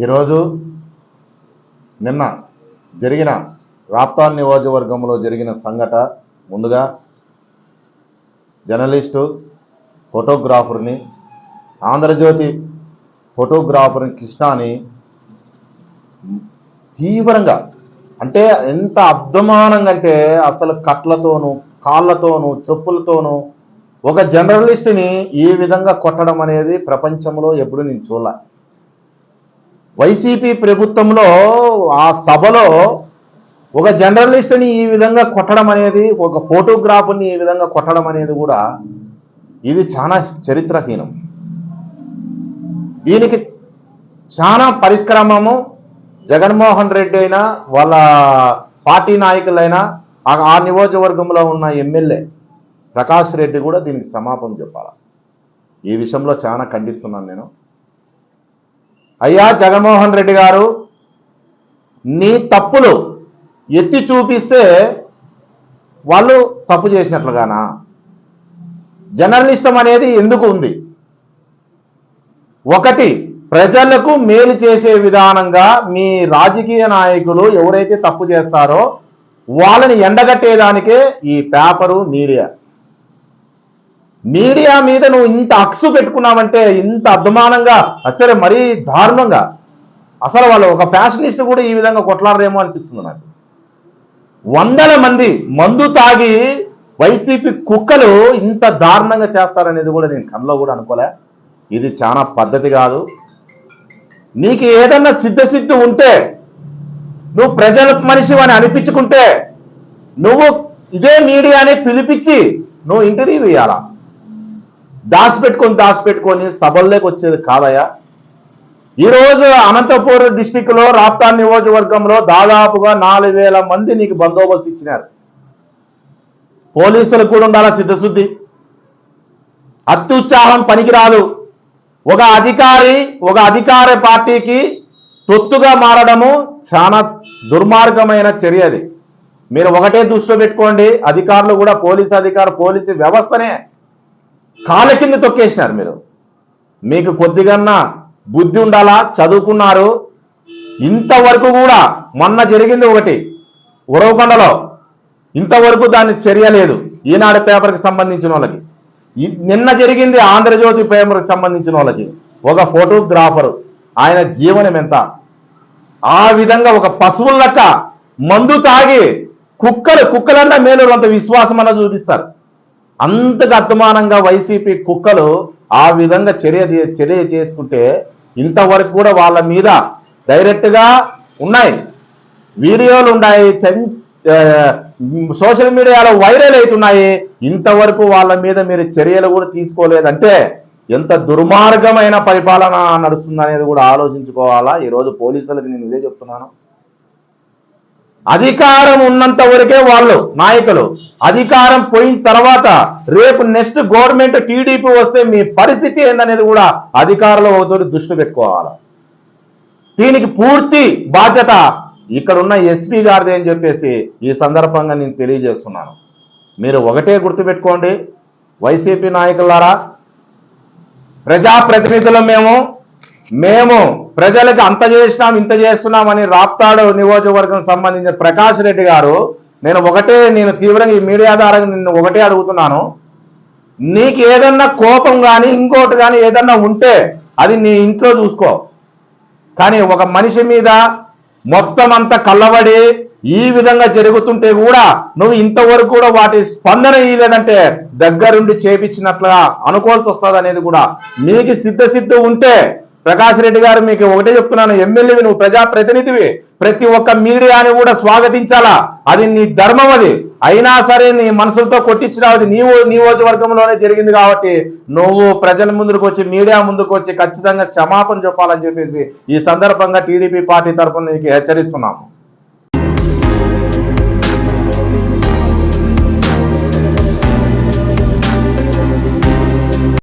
ఈరోజు నిన్న జరిగిన రాప్తాన్ నియోజకవర్గంలో జరిగిన సంఘట. ముందుగా జర్నలిస్టు ఫోటోగ్రాఫర్ని ఆంధ్రజ్యోతి ఫోటోగ్రాఫర్ని కృష్ణాని తీవ్రంగా అంటే ఎంత అద్భుమానంగా అంటే అసలు కట్లతోనూ కాళ్ళతోనూ చెప్పులతోనూ ఒక జర్నలిస్ట్ని ఈ విధంగా కొట్టడం అనేది ప్రపంచంలో ఎప్పుడు నేను చూడాలి. వైసీపీ ప్రభుత్వంలో ఆ సభలో ఒక జర్నలిస్ట్ని ఈ విధంగా కొట్టడం అనేది ఒక ఫోటోగ్రాఫర్ని ఈ విధంగా కొట్టడం అనేది కూడా ఇది చాలా చరిత్రహీనం. దీనికి చాలా పరిష్క్రమము జగన్మోహన్ రెడ్డి అయినా వాళ్ళ పార్టీ నాయకులైనా ఆ నియోజకవర్గంలో ఉన్న ఎమ్మెల్యే ప్రకాష్ రెడ్డి కూడా దీనికి సమాపం చెప్పాలి? ఈ విషయంలో చాలా ఖండిస్తున్నాను నేను. అయ్యా జగన్మోహన్ రెడ్డి గారు నీ తప్పులు ఎత్తి చూపిస్తే వాళ్ళు తప్పు చేసినట్లుగానా? జర్నలిస్టం అనేది ఎందుకు ఉంది? ఒకటి ప్రజలకు మేలు చేసే విధానంగా మీ రాజకీయ నాయకులు ఎవరైతే తప్పు చేస్తారో వాళ్ళని ఎండగట్టేదానికే ఈ పేపరు మీడియా. మీడియా మీద నువ్వు ఇంత అక్సు పెట్టుకున్నావంటే ఇంత అభిమానంగా అసలు మరీ దారుణంగా. అసలు వాళ్ళు ఒక ఫ్యాషనిస్ట్ కూడా ఈ విధంగా కొట్లాడరేమో అనిపిస్తుంది నాకు. వందల మంది మందు తాగి వైసీపీ కుక్కలు ఇంత దారుణంగా చేస్తారనేది కూడా నేను కళ్ళలో కూడా అనుకోలే. ఇది చాలా పద్ధతి కాదు. నీకు ఏదన్నా సిద్ధసిద్ధి ఉంటే నువ్వు ప్రజల మనిషి అని అనిపించుకుంటే నువ్వు ఇదే మీడియాని పిలిపించి నువ్వు ఇంటర్వ్యూ ఇవ్వాలా దాచిపెట్టుకొని దాచిపెట్టుకొని సభల్లోకి వచ్చేది కాదయా ఈరోజు అనంతపూర్ డిస్టిక్లో రాప్తాన్ నియోజకవర్గంలో దాదాపుగా నాలుగు వేల మంది నీకు బందోబస్తు ఇచ్చినారు. పోలీసులకు కూడా ఉండాల సిద్ధశుద్ధి. అత్యుత్సాహం పనికిరాదు. ఒక అధికారి ఒక అధికార పార్టీకి తొత్తుగా మారడము చాలా దుర్మార్గమైన చర్య అది. మీరు ఒకటే దృష్టిలో పెట్టుకోండి అధికారులు కూడా పోలీసు అధికారు పోలీసు వ్యవస్థనే కాళ్ళ కింద తొక్కేసినారు మీరు. మీకు కొద్దిగన్నా బుద్ధి ఉండాలా? చదువుకున్నారు? ఇంతవరకు కూడా మొన్న జరిగింది ఒకటి ఉరవకొండలో. ఇంతవరకు దాన్ని చర్య లేదు. ఈనాడు పేపర్కి సంబంధించిన వాళ్ళకి. నిన్న జరిగింది ఆంధ్రజ్యోతి పేపర్కి సంబంధించిన వాళ్ళకి. ఒక ఫోటోగ్రాఫరు ఆయన జీవనం ఎంత? ఆ విధంగా ఒక పశువుల లెక్క మందు తాగి కుక్కలు కుక్కలన్నా మేలు అంత విశ్వాసం అన్న చూపిస్తారు. అంతగా అర్థమానంగా వైసీపీ కుక్కలు ఆ విధంగా చర్య చర్య చేసుకుంటే ఇంతవరకు కూడా వాళ్ళ మీద డైరెక్ట్గా ఉన్నాయి. వీడియోలు ఉన్నాయి చం- సోషల్ మీడియాలో వైరల్ అవుతున్నాయి. ఇంతవరకు వాళ్ళ మీద మీరు చర్యలు కూడా తీసుకోలేదంటే ఎంత దుర్మార్గమైన పరిపాలన నడుస్తుంది అనేది కూడా ఆలోచించుకోవాలా? ఈరోజు పోలీసులకు నేను ఇదే చెప్తున్నాను. అధికారం ఉన్నంత వరకే వాళ్ళు నాయకులు అధికారం పోయిన తర్వాత రేపు నెక్స్ట్ గవర్నమెంట్ టీడీపీ వస్తే మీ పరిస్థితి ఏందనేది కూడా అధికారంలో ఒకతోటి దృష్టి పెట్టుకోవాలి. దీనికి పూర్తి బాధ్యత ఇక్కడ ఉన్న ఎస్పీ గారిది అని చెప్పేసి ఈ సందర్భంగా నేను తెలియజేస్తున్నాను. మీరు ఒకటే గుర్తుపెట్టుకోండి వైసీపీ నాయకులారా ప్రజాప్రతినిధులు మేము మేము ప్రజలకు అంత చేసినాం ఇంత చేస్తున్నామని రాప్తాడు నియోజకవర్గం సంబంధించిన ప్రకాష్ రెడ్డి గారు నేను ఒకటే నేను తీవ్రంగా ఈ మీడియా ద్వారా నిన్ను ఒకటే అడుగుతున్నాను. నీకు ఏదన్నా కోపం కానీ ఇంకోటి కానీ ఏదన్నా ఉంటే అది నీ ఇంట్లో చూసుకో. కానీ ఒక మనిషి మీద మొత్తం అంతా కళ్ళబడి ఈ విధంగా జరుగుతుంటే కూడా నువ్వు ఇంతవరకు కూడా వాటి స్పందన ఇవ్వలేదంటే దగ్గరుండి చేపించినట్లుగా అనుకోవాల్సి వస్తుంది అనేది కూడా. నీకు సిద్ధ సిద్ధ ఉంటే ప్రకాష్ రెడ్డి గారు మీకు ఒకటే చెప్తున్నాను ఎమ్మెల్యేవి నువ్వు ప్రజాప్రతినిధివి. ప్రతి ఒక్క మీడియాని కూడా స్వాగతించాలా? అది నీ ధర్మం అది. అయినా సరే నీ మనసులతో కొట్టించినావు అది నీవు నియోజకవర్గంలోనే జరిగింది కాబట్టి నువ్వు ప్రజల ముందుకు వచ్చి మీడియా ముందుకు వచ్చి ఖచ్చితంగా క్షమాపణ చెప్పాలని చెప్పేసి ఈ సందర్భంగా టీడీపీ పార్టీ తరఫున నీకు హెచ్చరిస్తున్నాము.